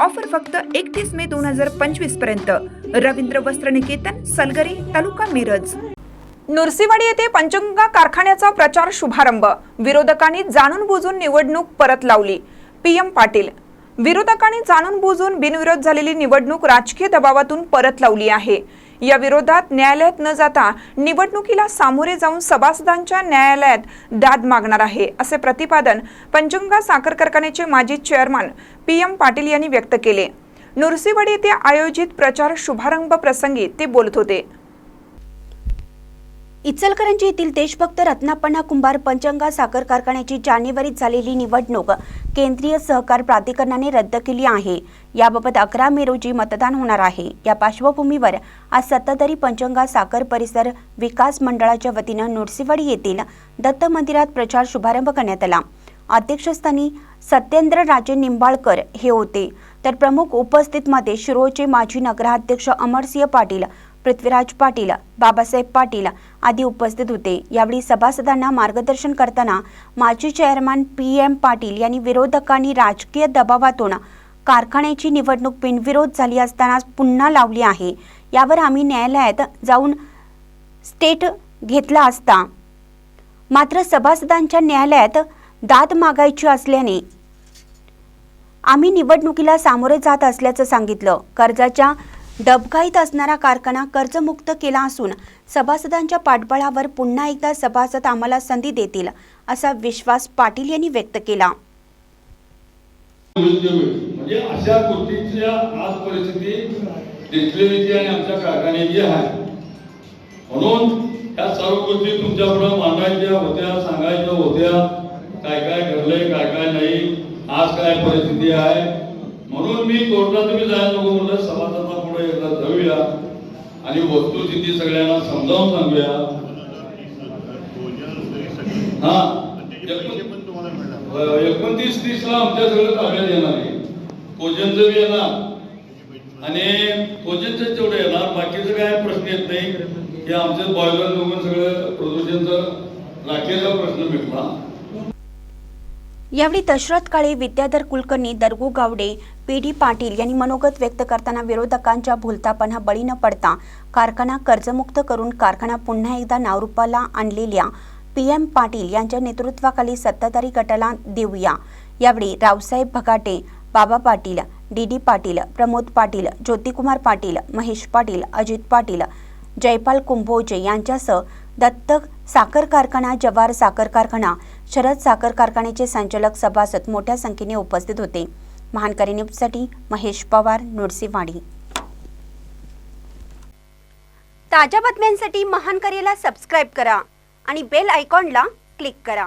Offer फक्त एकतीस मे दोन हजार पंचवीसपर्यंत. रवींद्र वस्त्र निकेतन सलगरी तालुका मिरज. नुरसीवाडी येथे पंचगंगा कारखान्याचा प्रचार शुभारंभ. विरोधकांनी जाणून बुजून निवडणूक परत लावली. पीएम पाटील. विरोधकांनी जाणून बुजून बिनविरोध झालेली निवडणूक राजकीय दबावातून परत लावली आहे. या विरोधात न्यायालयात न जाता निवडणुकीला सामोरे जाऊन सभासदांच्या न्यायालयात दाद मागणार आहे असे प्रतिपादन पंचगंगा साखर कारखान्याचे माजी चेअरमन पी एम पाटील यांनी व्यक्त केले. नुरसीवाडी येथे आयोजित प्रचार शुभारंभ प्रसंगी ते बोलत होते. इचलकरंजी येथील देशभक्त रत्नापन्ना कुंभार पंचंगा साखर कारखान्याची जानेवारीत झालेली निवडणूक केंद्रीय सहकार प्राधिकरणाने रद्द केली आहे. याबाबत अकरा मे रोजी मतदान होणार आहे. या पार्श्वभूमीवर आज सत्ताधारी पंचंगा साखर परिसर विकास मंडळाच्या वतीनं नृसिंहवाडी येथील दत्त मंदिरात प्रचार शुभारंभ करण्यात आला. अध्यक्षस्थानी सत्येंद्र राजे निंबाळकर हे होते. तर प्रमुख उपस्थितमध्ये शिरोळचे माजी नगराध्यक्ष अमरसिंह पाटील पृथ्वीराज पाटील बाबासाहेब पाटील आदी उपस्थित होते. यावेळी सभासदांना मार्गदर्शन करताना माजी चेअरमन पी एम पाटील यांनी विरोधकांनी राजकीय दबावातून कारखान्याची निवडणूक बिनविरोध झाली असताना पुन्हा लावली आहे. यावर आम्ही न्यायालयात जाऊन स्टेट घेतला असता. मात्र सभासदांच्या न्यायालयात दाद मागायची असल्याने आम्ही निवडणुकीला सामोरे जात असल्याचं सांगितलं. कर्जाच्या डबघाईत असणारा कारखाना कर्जमुक्त केला असून सभासदांच्या पाठबळावर पुन्हा एकदा सभासद आम्हाला संधी देतील असा विश्वास पाटील यांनी व्यक्त केला. म्हणजे अशा गोष्टीच्या आज परिस्थिती डिस्टिलरीची आणि आमच्या कारखान्याची आहे. म्हणून ह्या सर्व गोष्टी तुमच्यापुढे मांडायच्या होत्या सांगायच्या होत्या काय काय घडलंय काय काय नाही आज काय परिस्थिती आहे म्हणून मी कोर्टात तुम्ही जायला नको म्हणलं. सभासदा पुढे एकदा जाऊया. आणि वस्तुस्थिती सगळ्यांना समजावून सांगूया. हा. एकोणतीस तीस ला आमच्या सगळं ताब्यात येणार आहे. कोजनचं बी येणार. आणि कोजनचं तेवढं येणार. बाकीचं काय प्रश्न येत नाही. की आमचं बॉयलर बघून सगळं प्रदूषणचं राखेचा प्रश्न मिटला यावेळी दशरथ काळे विद्याधर कुलकर्णी दरगू गावडे पी डी पाटील यांनी मनोगत व्यक्त करताना विरोधकांच्या भूलतापणा बळी न पडता कारखाना कर्जमुक्त करून कारखाना पुन्हा एकदा नावरूपाला आणलेल्या पी एम पाटील यांच्या नेतृत्वाखाली सत्ताधारी गटाला देऊया. यावेळी रावसाहेब भगाटे बाबा पाटील डी डी पाटील प्रमोद पाटील ज्योतिकुमार पाटील महेश पाटील अजित पाटील जयपाल कुंभोजे यांच्यासह दत्तक साखर कारखाना जवार साखर कारखाना शरद साखर कारखान्याचे संचालक सभासद मोठ्या संख्येने उपस्थित होते. महानकारी न्यूजसाठी महेश पवार नृसिंहवाडी ताज्या बातम्यांसाठी महानकरीला सबस्क्राईब करा आणि बेल आयकॉनला क्लिक करा.